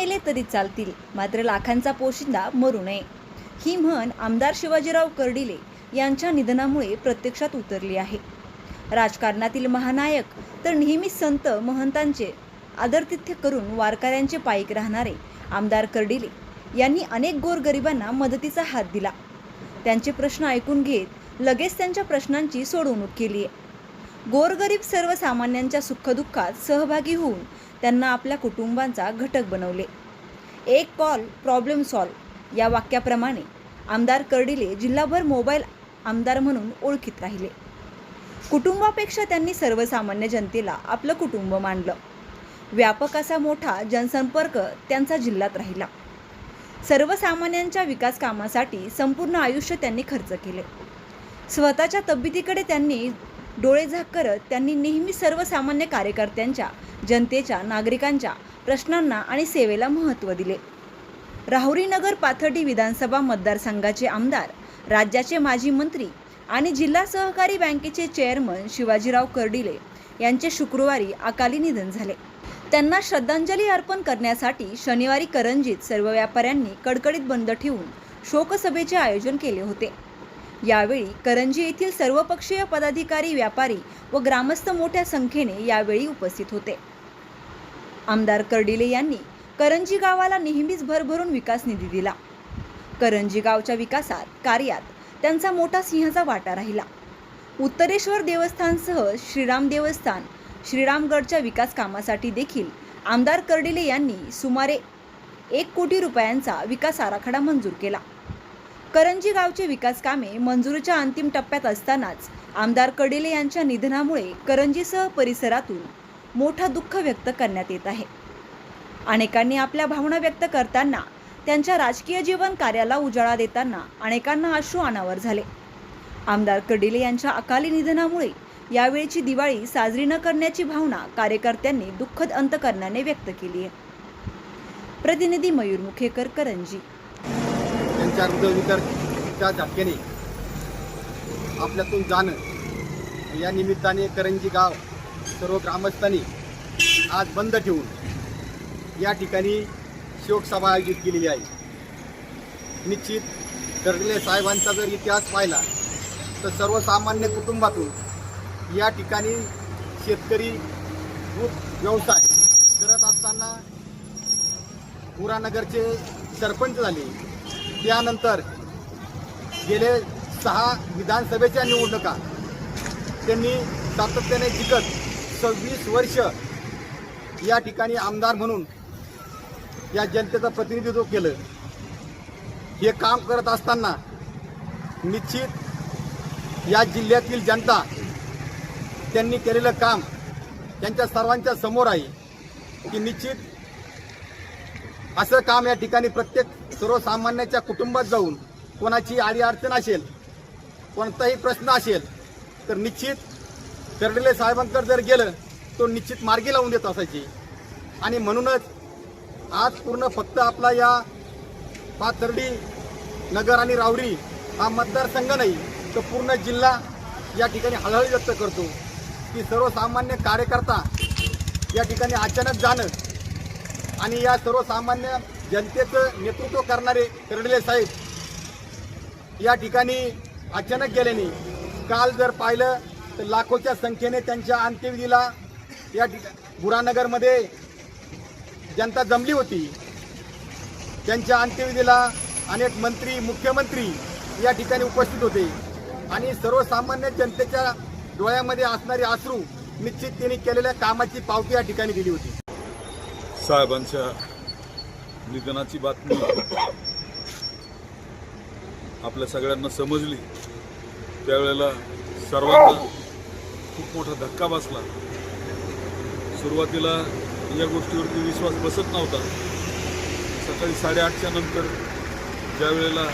मेले तरी चालतील. मात्र लाखांचा पोशिंदा मरू नये. ही म्हण आमदार शिवाजीराव कर्डिले यांच्या निधनामुळे प्रत्यक्षात उतरली आहे. राजकारणातील महानायक तर नेहमी संत महंतांचे आदरतिथ्य करून वारकऱ्यांचे पायीक राहणारे आमदार कर्डिले यांनी अनेक गोरगरिबांना मदतीचा हात दिला. त्यांचे प्रश्न ऐकून घेत लगेच त्यांच्या प्रश्नांची सोडवणूक केली आहे. गोरगरीब सर्वसामान्यांच्या सुखदुःखात सहभागी होऊन त्यांना आपल्या कुटुंबांचा घटक बनवले. एक कॉल प्रॉब्लेम सॉल्व या वाक्याप्रमाणे आमदार कर्डिले जिल्हाभर मोबाईल आमदार म्हणून ओळखीत राहिले. कुटुंबापेक्षा त्यांनी सर्वसामान्य जनतेला आपलं कुटुंब मानलं. व्यापक असा मोठा जनसंपर्क त्यांचा जिल्ह्यात राहिला. सर्वसामान्यांच्या विकास कामासाठी संपूर्ण आयुष्य त्यांनी खर्च केले. स्वतःच्या तब्येतीकडे त्यांनी डोळेझाक करत त्यांनी नेहमी सर्वसामान्य कार्यकर्त्यांच्या जनतेच्या नागरिकांच्या प्रश्नांना आणि सेवेला महत्त्व दिले. राहुरी नगर पाथर्डी विधानसभा मतदारसंघाचे आमदार राज्याचे माजी मंत्री आणि जिल्हा सहकारी बँकेचे चेअरमन शिवाजीराव कर्डिले यांचे शुक्रवारी अकाली निधन झाले. त्यांना श्रद्धांजली अर्पण करण्यासाठी शनिवारी करंजीत सर्व व्यापाऱ्यांनी कडकडीत बंद ठेवून शोकसभेचे आयोजन केले होते. यावेळी करंजी येथील सर्वपक्षीय पदाधिकारी व्यापारी व ग्रामस्थ मोठ्या संख्येने यावेळी उपस्थित होते. आमदार कर्डिले यांनी करंजी गावाला नेहमीच भरभरून विकास निधी दिला. करंजी गावच्या विकासात कार्यात त्यांचा मोठा सिंहाचा वाटा राहिला. उत्तरेश्वर देवस्थानसह श्रीराम देवस्थान श्रीरामगडच्या विकास कामासाठी देखील आमदार कर्डिले यांनी सुमारे एक कोटी रुपयांचा विकास आराखडा मंजूर केला. करंजी गावचे विकास कामे मंजुरीच्या अंतिम टप्प्यात असतानाच आमदार कडिले यांच्या निधनामुळे करंजीसह परिसरातून मोठा दुःख व्यक्त करण्यात येत आहे. अनेकांनी आपल्या भावना व्यक्त करताना त्यांच्या राजकीय जीवन कार्याला उजाळा देताना अनेकांना अश्रू अनावर झाले. आमदार कडिले यांच्या अकाली निधनामुळे यावेळची दिवाळी साजरी न करण्याची भावना कार्यकर्त्यांनी दुःखद अंतकरणाने व्यक्त केली आहे. प्रतिनिधी मयूर मुखेकर करंजी. त्यांच्या हृदयविकारच्या झटक्याने आपल्यातून जाणं. या निमित्ताने करंजी गाव सर्व ग्रामस्थांनी आज बंद ठेवून या ठिकाणी शोकसभा आयोजित केलेली आहे. निश्चित कर्डिले साहेबांचा जर इतिहास पाहिला तर सर्वसामान्य कुटुंबातून या ठिकाणी शेतकरी दूध व्यवसाय करत असताना पुरानगरचे सरपंच झाले त्यानंतर गेले सहा विधानसभेच्या निवडणुका. त्यांनी सातत्याने जिंकत सव्वीस वर्ष या ठिकाणी आमदार म्हणून या जनतेचं प्रतिनिधित्व केलं. हे काम करत असताना निश्चित या जिल्ह्यातील जनता त्यांनी केलेलं काम त्यांच्या सर्वांच्या समोर आहे की निश्चित असं काम या ठिकाणी प्रत्येक सर्वसामान्याच्या कुटुंबात जाऊन कोणाची आडी अडचण असेल कोणताही प्रश्न असेल तर निश्चित कर्डिले साहेबांकडे जर गेलं तो निश्चित मार्गी लावून देत असायची. आणि म्हणूनच आज पूर्ण फक्त आपला या पाथर्डी नगर आणि रावरी हा मतदारसंघ नाही तर पूर्ण जिल्हा या ठिकाणी हळहळ व्यक्त करतो. की सर्वसामान्य कार्यकर्ता या ठिकाणी अचानक जाणं आणि या सर्वसामान्य जनतेचं नेतृत्व करणारे कर्डिले साहेब या ठिकाणी अचानक गेल्याने काल जर पाहिलं तर लाखोच्या संख्येने त्यांच्या अंत्यविधीला या ठिकाणी बुरानगरमध्ये जनता जमली होती. त्यांच्या अंत्यविधीला अनेक मंत्री मुख्यमंत्री या ठिकाणी उपस्थित होते. आणि सर्वसामान्य जनतेच्या डोळ्यामध्ये असणारे आश्रू निश्चित त्यांनी केलेल्या कामाची पावती या ठिकाणी दिली होती. साहेबांच्या निधनाची बातमी आपल्या सगळ्यांना समजली. त्यावेळेला सर्वांना खूप मोठा धक्का बसला. सुरुवातीला या गोष्टीवरती विश्वास बसत नव्हता. सकाळी साडेआठच्या नंतर ज्या वेळेला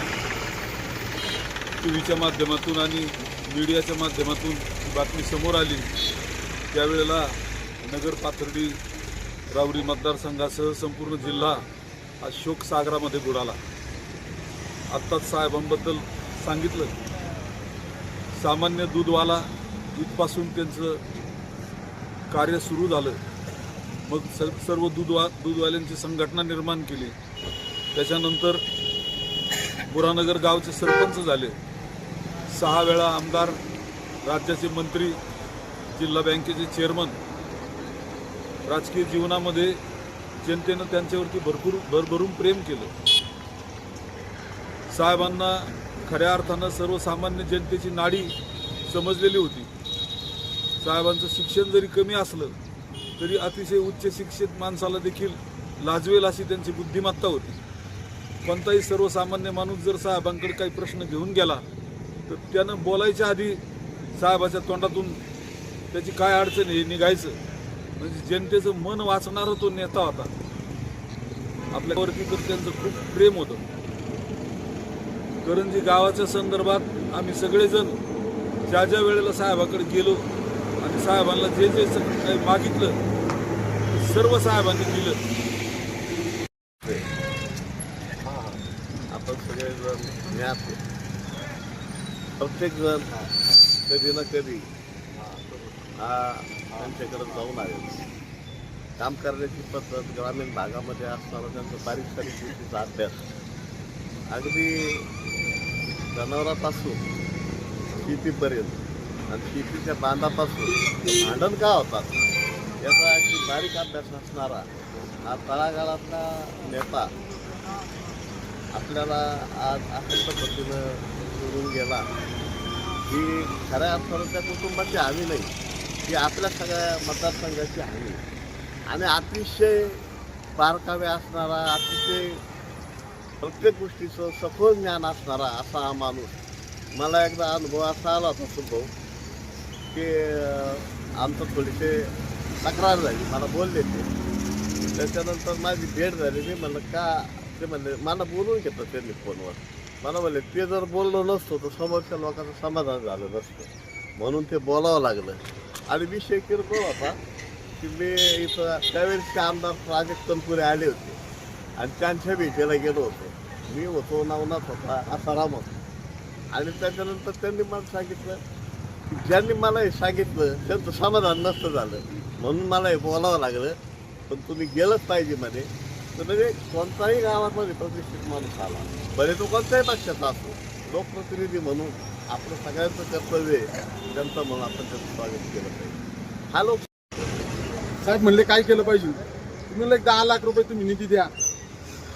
टी व्हीच्या माध्यमातून आणि मीडियाच्या माध्यमातून बातमी समोर आली त्यावेळेला नगर पाथर्डी रावरी मतदारसंघासह संपूर्ण जिल्हा हा शोकसागरामध्ये बुडाला. आत्ताच साहेबांबद्दल सांगितलं. सामान्य दूधवाला इथपासून त्यांचं कार्य सुरू झालं. मग स सर्व दूधवा दूधवाल्यांची संघटना निर्माण केली. त्याच्यानंतर बुरानगर गावचे सरपंच झाले. सहा वेळा आमदार राज्याचे मंत्री जिल्हा बँकेचे चेअरमन राजकीय जीवनामध्ये जनतेनं त्यांच्यावरती भरपूर भरभरून प्रेम केलं. साहेबांना खऱ्या अर्थानं सर्वसामान्य जनतेची नाडी समजलेली होती. साहेबांचं शिक्षण जरी कमी असलं तरी अतिशय उच्च शिक्षित माणसाला देखील लाजवेल अशी त्यांची बुद्धिमत्ता होती. कोणताही सर्वसामान्य माणूस जर साहेबांकडे काही प्रश्न घेऊन गेला तर त्यानं बोलायच्या आधी साहेबाच्या तोंडातून त्याची काय अडचण आहे हे निघायचं. म्हणजे जनतेचं मन वाचणारा तो नेता होता. आपल्यावरती तर त्यांचं खूप प्रेम होतं. करंजी गावाच्या संदर्भात आम्ही सगळेजण ज्या ज्या वेळेला साहेबाकडे गेलो आणि साहेबांना जे जे काही मागितलं सर्व साहेबांनी दिलं. आपण सगळेजण ज्ञात प्रत्येक जण कधी ना कधी हा त्यांच्याकडे जाऊन आले काम करण्याची पद्धत ग्रामीण भागामध्ये असताना त्यांचा बारीक सारीक गोष्टीचा अभ्यास. अगदी जनावरापासून शेतीपर्यंत आणि शेतीच्या बांधापासून भांडण का होतात? याचा अगदी बारीक अभ्यास असणारा हा तळागाळातला नेता आपल्याला आज अशा पद्धतीनं सोडून गेला. ही खऱ्या अर्थानं त्या कुटुंबाची हवी नाही. ही आपल्या सगळ्या मतदारसंघाची हवी आणि अतिशय बारकावे असणारा अतिशय प्रत्येक गोष्टीचं सखोल ज्ञान असणारा असा हा माणूस. मला एकदा अनुभव असा आला होता सुभाऊ की आमचं थोडीसे तक्रार झाली. मला बोलले ते. त्याच्यानंतर माझी भेट झाली. मी म्हणलं का? ते म्हणले मला बोलून घेतलं त्यांनी फोनवर. मला म्हणले ते जर बोललो नसतो तर समोरच्या लोकांचं समाधान झालं नसतं. म्हणून ते बोलावं लागलं. आणि विषय किरकोळ होता की मी इथं त्यावेळेसचे आमदार प्राजक्त तनपुरे आले होते. आणि त्यांच्या भेटीला गेलो होतो. मी होतो नवनाथ होता असा राम होता. आणि त्याच्यानंतर त्यांनी मला सांगितलं की ज्यांनी मला हे सांगितलं त्यांचं समाधान नसतं झालं. म्हणून मला हे बोलावं लागलं. पण तुम्ही गेलंच पाहिजे म्हणे. तर म्हणजे कोणताही गावामध्ये प्रतिष्ठित माणूस आला. बरे तो कोणत्याही पक्षाचा असो लोकप्रतिनिधी म्हणून. आपलं सगळ्यांचं कर्तव्य आहे. जनता म्हणून आपण त्याचं स्वागत केलं पाहिजे. हा लोक साहेब म्हणले काय केलं पाहिजे? तुम्ही म्हणलं एक दहा लाख रुपये तुम्ही निधी द्या.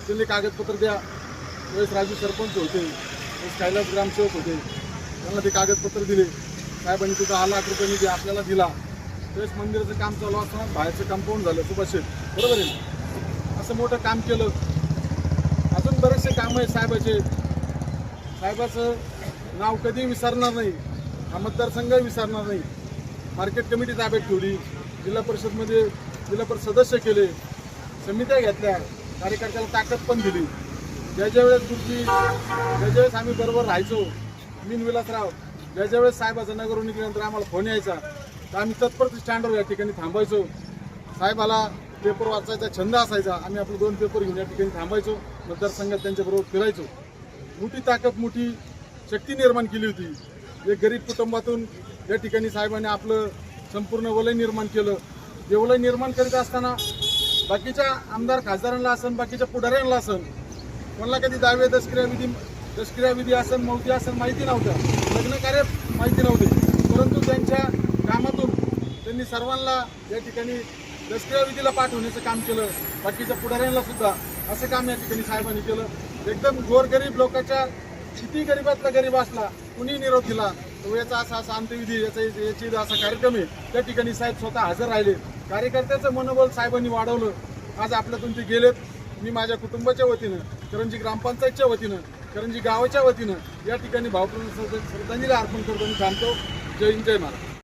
त्यांनी कागदपत्र द्या. त्यावेळेस राजू सरपंच होते. कैलास ग्रामसेवक होते. त्यांना ते कागदपत्र दिले. साहेबांनी ते दहा लाख रुपये निधी आपल्याला दिला. त्यावेळेस मंदिराचं काम चालू असताना बाहेरचं कंपाऊंड झालं. सुभाष शेठ. बरोबर आहे असं मोठं काम केलं. अजून बरेचसे काम आहे साहेबाचे. साहेबाचं नाव कधी विसरणार नाही. हा मतदारसंघ विसरणार नाही. मार्केट कमिटी ताब्यात ठेवली. जिल्हा परिषदमध्ये जिल्हा परिषद सदस्य केले. समित्या घेतल्या. कार्यकर्त्याला ताकद पण दिली. ज्या ज्या वेळेस तुमची ज्या ज्यावेळेस आम्ही बरोबर राहायचो मीन विलासराव ज्या ज्या वेळेस साहेबाचा नगरहून निघल्यानंतर आम्हाला फोन यायचा तर आम्ही तत्पर स्टँडवर या ठिकाणी थांबायचो. साहेबाला पेपर वाचायचा छंद असायचा. आम्ही आपले दोन पेपर घेऊन या ठिकाणी थांबायचो. मतदारसंघात त्यांच्याबरोबर फिरायचो. मोठी ताकद मोठी शक्ती निर्माण केली होती. एक गरीब कुटुंबातून या ठिकाणी साहेबांनी आपलं संपूर्ण वलय निर्माण केलं. जे वलय निर्माण करीत असताना बाकीच्या आमदार खासदारांना असन बाकीच्या पुढाऱ्यांना असन कोणाला कधी दावे दसक्रिया विधी असन मौती असन माहिती नव्हतं लग्न कार्य माहिती नव्हते. परंतु त्यांच्या कामातून त्यांनी सर्वांना या ठिकाणी दशक्रियाविधीला पाठवण्याचं काम केलं. बाकीच्या पुढाऱ्यांना सुद्धा असं काम या ठिकाणी साहेबांनी केलं. एकदम गोरगरीब लोकांच्या किती गरीबातला गरीब असला कुणी निरोप दिला तो याचा असा असा अंत्यविधी याचा याची असा कार्यक्रम आहे. त्या ठिकाणी साहेब स्वतः हजर राहिले. कार्यकर्त्याचं मनोबल साहेबांनी वाढवलं. आज आपल्यातून ते गेलेत. मी माझ्या कुटुंबाच्या वतीनं करंजी ग्रामपंचायतच्या वतीनं करंजी गावाच्या वतीनं या ठिकाणी भावपूर्ण श्रद्धांजली अर्पण करतो आणि थांबतो. जय हिंद जय महाराज